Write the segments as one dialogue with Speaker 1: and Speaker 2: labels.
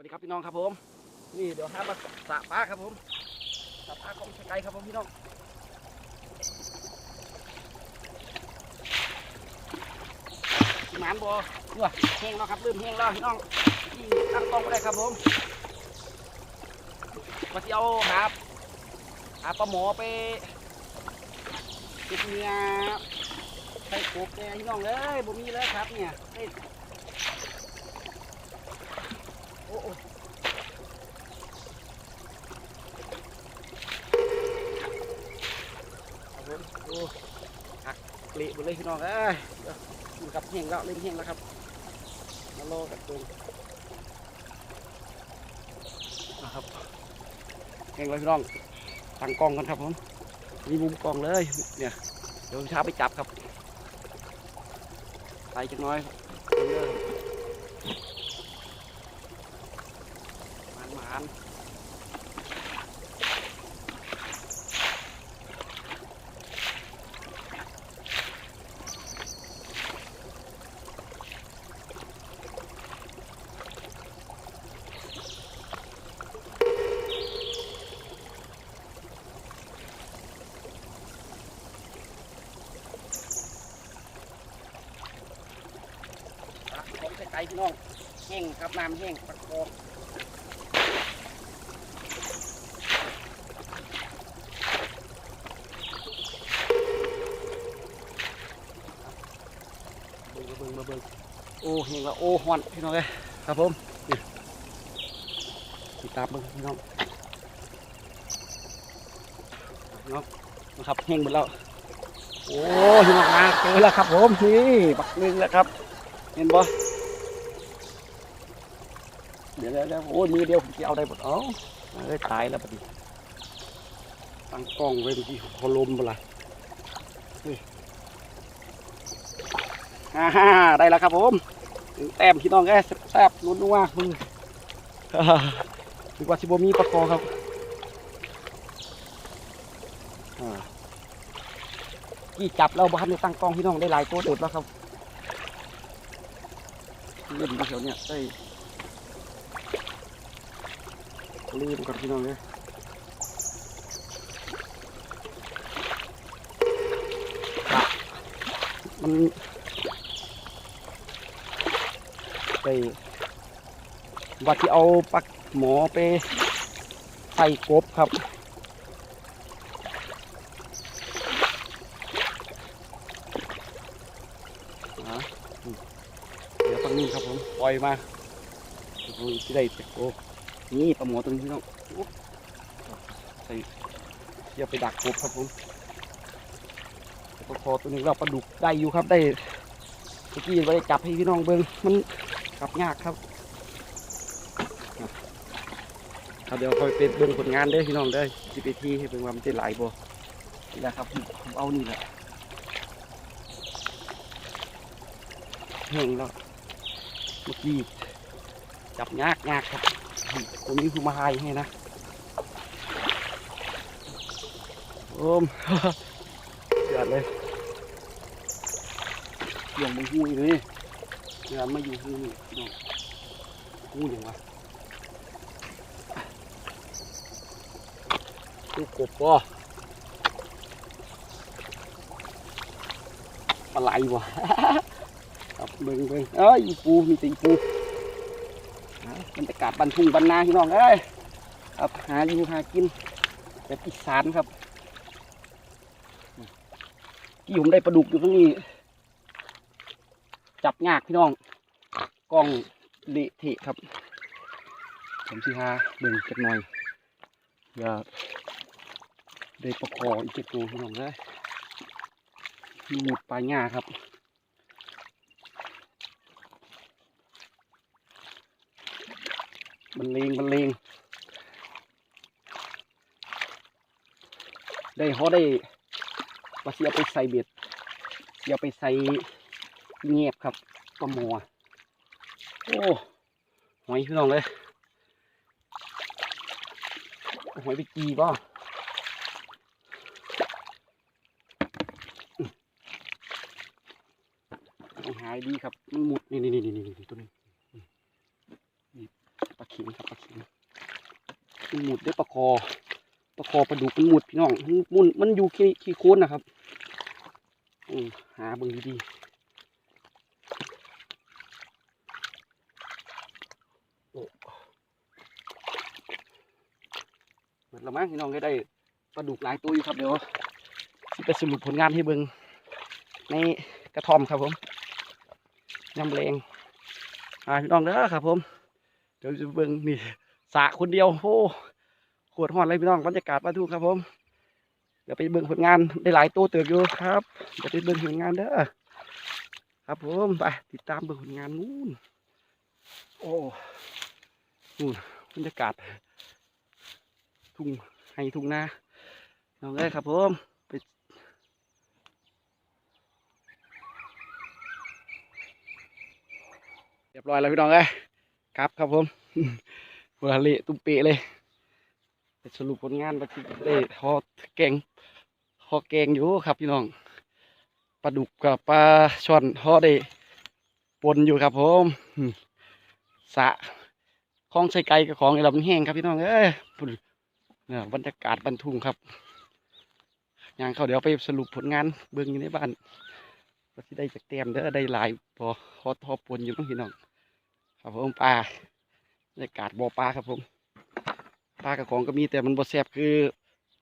Speaker 1: วัสดีครับพี่น้องครับผม นี่เดี๋ยวห้ามาสระปลาครับผมสระปลาของสกายครับผมพี่น้องหมานบ่เนื้อแห้งแล้วครับเริ่มแห้งแล้วพี่น้องตั้งกล้องก็ได้ครับผมมาที่เอาหาหาปลาหมอไปเก็บเนื้อใส่กบเนี่ยพี่น้องเอ้ยบ่มีเลยครับเนี่ยเอ้ยโอ้โอ้ ครับผมดูหัก เละหมดเลยพี่น้องเอ้ยกับแห้งแล้วเริ่มแห้งแล้วครับมาโลกับตรงนะครับแห้งแล้วพี่น้องตั้งกล้องกันครับผมมีมุมกล้องเลยเนี่ยเดี๋ยวช้าไปจับครับไปจังน้อยเรื่อยๆหมานๆ ครับผมใส่ไก่ พี่น้องแห้งครับน้ำแห้งประกอบเบิ่งมาเบิ่งมาเบิ่งโอ้แห้งแล้วโอ้ฮอนพี่น้องเลยครับผมนี่ติดตามเบิ่งพี่น้องพี่น้องนะครับแห้งหมดแล้วโอ้พี่น้องมาเจอแล้วครับผมนี่บักหนึงแล้วครับ เห็นบ่ เดี๋ยวเดี๋ยวโอ้ยมือเดียวผมจะเอาได้หมดเอ้าเอ้ยตายแล้วปฏิตั้งกล้องไว้เมื่อกี้พอลมบ่ล่ะเฮ้ยฮ่าฮ่าได้แล้วครับผมแต้มพี่น้องแกแซ่บลุ้นนัวมือฮ่าฮ่าถึงว่าชิบมีปลาคอครับอ่ากี่จับแล้วบ้านในตั้งกล้องพี่น้องได้หลายตัวเด็ดแล้วครับเล่นอยู่แถวเนี้ยได้ ลืมกับพี่น้องเลยอะมันไปว่าที่เอาปักหมอไปใส่กบครับเดี๋ยวฝั่งนี้ครับผม ปล่อยมาดูที่ได้โอ้ นี่ปลาหมอตัวนี้พี่น้องโอ้ใส่เดี๋ยวไปดักกบครับผมปลาคอตัวนี้เราปลาดุกได้อยู่ครับได้เมื่อกี้ยังไม่ได้จับให้พี่น้องเบิ้งมันกลับยากครับเเดี๋ยวคอยไปเบิ้งผลงานเด้อพี่น้องเด้อจีไปที่ให้เบิ้งว่ามันจะหลายบ่นี่แหละครับผมเอานี่แหละแห้งแล้วเมื่อกี้จับยากยากครับ ตัวนี้คือมาหายให้นะโอมเดือดเลยเกี่ยงมือหูอยเลยเดือดมาอยู่หูนี่น้องหูอย่างวะลูกกบป่ะปลาไหลวะครับเบิ่งเบิ่งเอ้ยปูมีแตีปู บรรยากาศบันทุ่งบันนาพี่น้องเอ้ยครับหาอยู่หากินแบบอีสานครับที่ผมได้ปลาดุกอยู่ตรงนี้ จับยากพี่น้องกล้องเละเทะครับ ผมสิหาเบิ่งจักหน่อยอย่าได้ประคออีกเจ็ดตัวพี่น้องเอ้ยมีหมุดปลายงาครับ บรรเลงบรรเลงได้เขาได้ว่าสิเอาไปใส่เบ็ดเสิเอาไปใส่เงียบครับปลาหมอโอ้หอยพี่น้องเลยหอยไปกีบ่ต้องหายดีครับมันหมุดนี่นี่นี่นี่ตัวนี้ ขิงครับปลาขิงมันหมุดด้วยปลาคอปลาคอปลาดุกมันหมุดพี่น้องมันมันอยู่ขี้ขี้โคลนนะครับอืหาเบิ่งดีๆโอ้เหมือนละมั้งพี่น้องก็ได้ปลาดุกหลายตัวอยู่ครับเดี๋ยวไปสรุปผลงานให้เบิ่งในกระท่อมครับผมยำแรงอ่าพี่น้องเด้อครับผม เดี๋ยวจะเบิ่งนี่สะคนเดียวโอ้โคตรฮอดเลยพี่น้องบรรยากาศบ้านทุ่งครับผมเดี๋ยวไปเบิ่งผลงานได้หลายตัวเติบอยู่ครับเดี๋ยวไปเบิ่งผลงานเด้อครับผมไปติดตามเบิ่งผลงานนู่นโอ้นู่นบรรยากาศ ทุ่งให้ทุ่งนาน้องเอ้ยครับผมไปเรียบร้อยแล้วพี่น้องเอ้ ครับครับผมหัวเละตุ้มเปะเลยสรุปผลงานไปที่ได้ฮอแกงฮอแกงอยู่ครับพี่น้องปลาดุกกับปลาช่อนฮอได้ปนอยู่ครับผมสะคลองใส่ไก่กับของไอ้ลำแห้งครับพี่น้องเอ้ยเนี่ยบรรยากาศบรรทุงครับย่างเขาเดี๋ยวไปสรุปผลงานเบิ่งอยู่ในบ้านว่าที่ได้จากเต็มเด้อได้หลายพอฮอทอปนอยู่น้องพี่น้อง ครับผมปลาบรรยากาศบ่อปลาครับผมปลากระของก็มีแต่มันบ่แซบคือ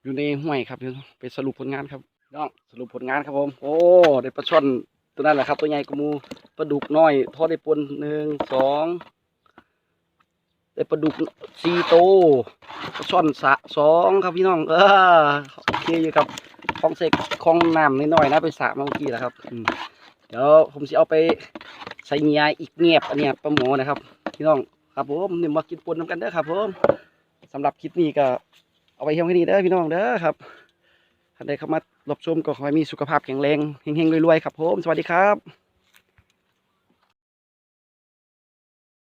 Speaker 1: อยู่ในห้วยครับไปสรุปผลงานครับน้องสรุปผลงานครับผม โอ้ได้ปลาช่อนตัวนั้นแหละครับ ตัวใหญ่กมูปลาดุกน้อยทอดได้ปนหนึ่งสองได้ปลาดุกสี่โตปลาช่อนสะสองครับพี่น้องเออโอเคอยู่ครับคลองเสกคลองน้ำน้อยๆนะไปสระเมื่อกี้แหละครับอืม เดี๋ยวผมจะเอาไปใส่เงียอีกเงียบอันเนี้ยปลาหมอนะครับพี่น้องครับผมนี่มากินปนน้ำกันเด้อครับผมสำหรับคลิปนี้ก็เอาไปเที่ยวแค่นี้เด้อพี่น้องเด้อครับท่านใดเข้ามารับชมก็ขอให้มีสุขภาพแข็งแรงเฮงๆรวยๆครับผมสวัสดีครับ